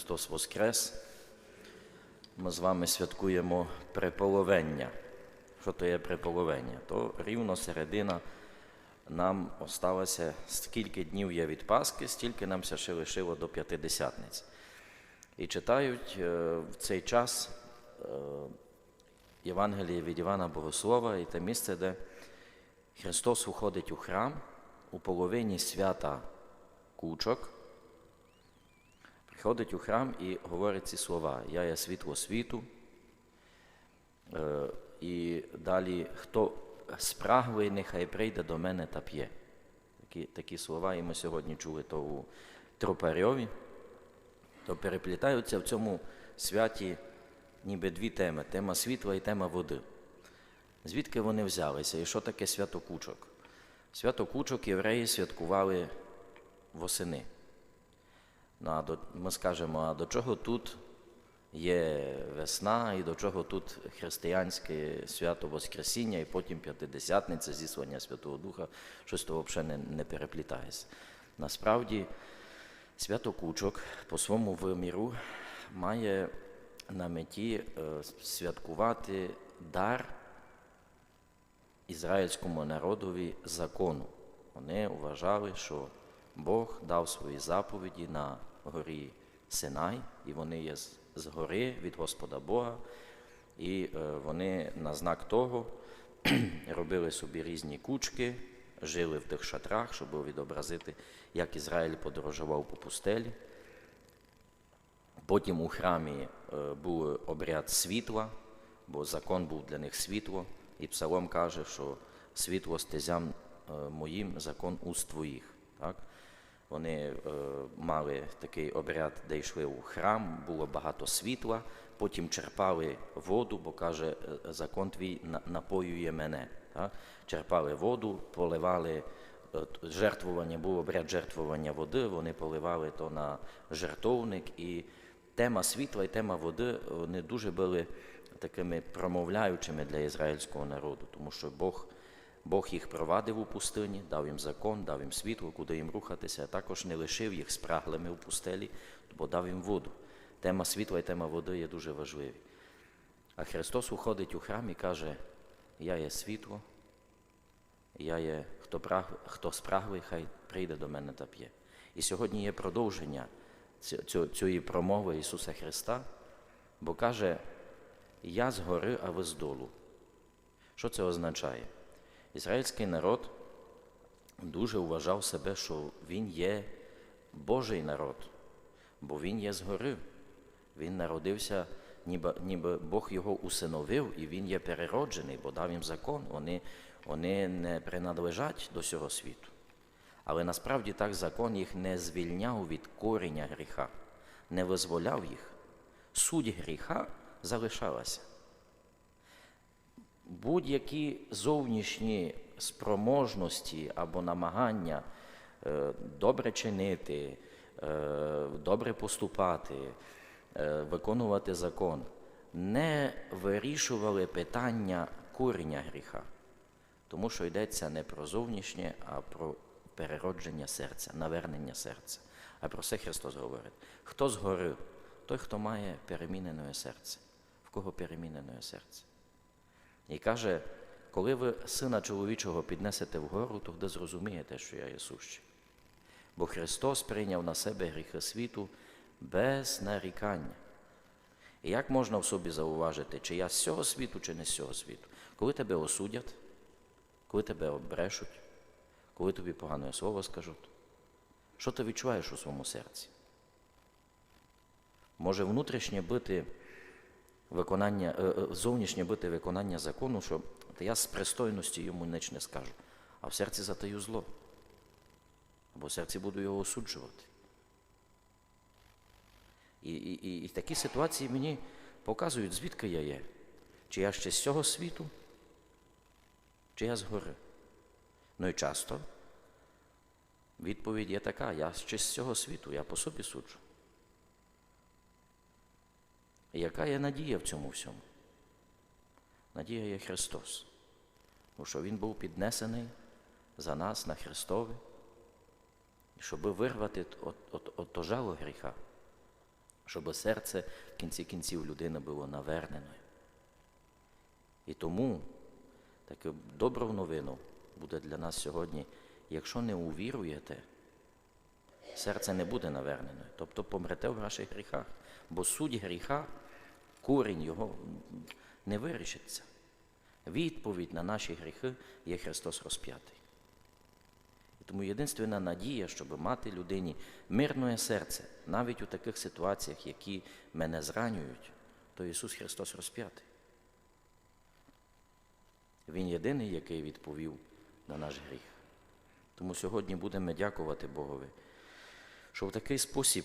Христос Воскрес. Ми з вами святкуємо приполовення. Що то є приполовення? То рівно середина нам осталося, скільки днів є від Пасхи, стільки нам ся ще лишило до п'ятидесятниць. І читають е, в цей час е, Євангеліє від Івана Богослова і те місце, де Христос уходить у храм у половині свята кучок, приходить у храм і говорить ці слова: Я є світло світу. Е, І далі, хто спраглий, нехай прийде до мене та п'є. Такі, такі слова, і ми сьогодні чули то у Тропарьові, то переплітаються в цьому святі ніби дві теми: тема світла і тема води. Звідки вони взялися і що таке свято кучок? Свято кучок євреї святкували восени. Ну, а до, ми скажемо, а до чого тут є весна, і до чого тут християнське свято Воскресіння, і потім п'ятидесятниця, зіслання Святого Духа, щось то взагалі не, не переплітається. Насправді, свято кучок по своєму виміру має на меті святкувати дар ізраїльському народові закону. Вони вважали, що Бог дав свої заповіді на горі Синай, і вони є з- гори від Господа Бога, і е, вони на знак того робили собі різні кучки, жили в тих шатрах, щоб відобразити, як Ізраїль подорожував по пустелі. Потім у храмі е, був обряд світла, бо закон був для них світло, і Псалом каже, що світло стезям е, моїм, закон уст твоїх. Так? Вони е, мали такий обряд, де йшли у храм, було багато світла, потім черпали воду, бо каже, е, закон твій на- напоює мене. Так? Черпали воду, поливали е, жертвування, був обряд жертвування води, вони поливали то на жертовник. І тема світла і тема води вони дуже були такими промовляючими для ізраїльського народу, тому що Бог. Бог їх провадив у пустині, дав їм закон, дав їм світло, куди їм рухатися, а також не лишив їх спраглими у пустелі, бо дав їм воду. Тема світла і тема води є дуже важливі. А Христос уходить у храм і каже: Я є світло, я є хто, праг, хто спраглий, хай прийде до мене та п'є. І сьогодні є продовження цієї промови Ісуса Христа, бо каже, я згори, а ви здолу. Що це означає? Ізраїльський народ дуже вважав себе, що він є Божий народ, бо він є згори. Він народився, ніби, ніби Бог його усиновив, і він є перероджений, бо дав їм закон. Вони, вони не принадлежать до цього світу. Але насправді так закон їх не звільняв від коріння гріха, не визволяв їх. Суть гріха залишалася будь-які зовнішні спроможності або намагання е, добре чинити, е, добре поступати, е, виконувати закон, не вирішували питання коріння гріха. Тому що йдеться не про зовнішнє, а про переродження серця, навернення серця. А про це Христос говорить. Хто згори? Той, хто має перемінене серце. В кого перемінене серце? І каже, коли ви сина чоловічого піднесете вгору, то де зрозумієте, що я є сущий. Бо Христос прийняв на себе гріхи світу без нарікання. І як можна в собі зауважити, чи я з цього світу, чи не з цього світу? Коли тебе осудять, коли тебе оббрешуть, коли тобі погане слово скажуть, що ти відчуваєш у своєму серці? Може внутрішнє бити виконання, е, е, зовнішнє бити виконання закону, що я з пристойності йому ніч не скажу, а в серці затаю зло. Або в серці буду його осуджувати. І, і, і, і такі ситуації мені показують, звідки я є. Чи я ще з цього світу, чи я згори. Ну і часто відповідь є така: я ще з цього світу, я по собі суджу. Яка є надія в цьому всьому? Надія є Христос. Бо що Він був піднесений за нас на Христові, щоб вирвати от, от, от то жало гріха, щоб серце в кінці кінців людини було наверненою. І тому таку добру новину буде для нас сьогодні, якщо не увіруєте, серце не буде наверненою, тобто помрете в ваших гріхах. Бо суть гріха, корінь його не вирішиться. Відповідь на наші гріхи є Христос розп'ятий. Тому єдинственна надія, щоб мати людині мирне серце, навіть у таких ситуаціях, які мене зранюють, то Ісус Христос розп'ятий. Він єдиний, який відповів на наш гріх. Тому сьогодні будемо дякувати Богові, що в такий спосіб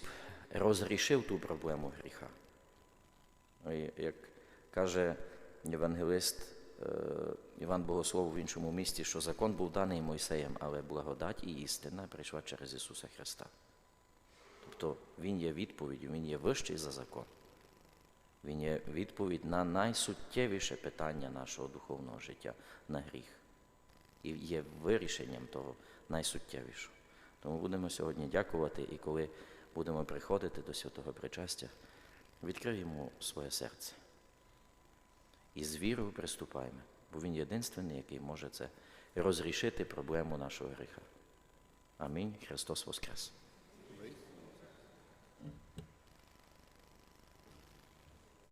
розрішив ту проблему гріха. І, Як каже євангелист е, Іван Богослов в іншому місті, що закон був даний Мойсеєм, але благодать і істина прийшла через Ісуса Христа. Тобто Він є відповіддю, Він є вищий за закон. Він є відповідь на найсуттєвіше питання нашого духовного життя на гріх. І є вирішенням того найсуттєвішого. Тому будемо сьогодні дякувати, і коли будемо приходити до святого причастя, відкриємо своє серце. І з вірою приступаємо, бо Він єдинственний, який може це розрішити проблему нашого гріха. Амінь. Христос Воскрес!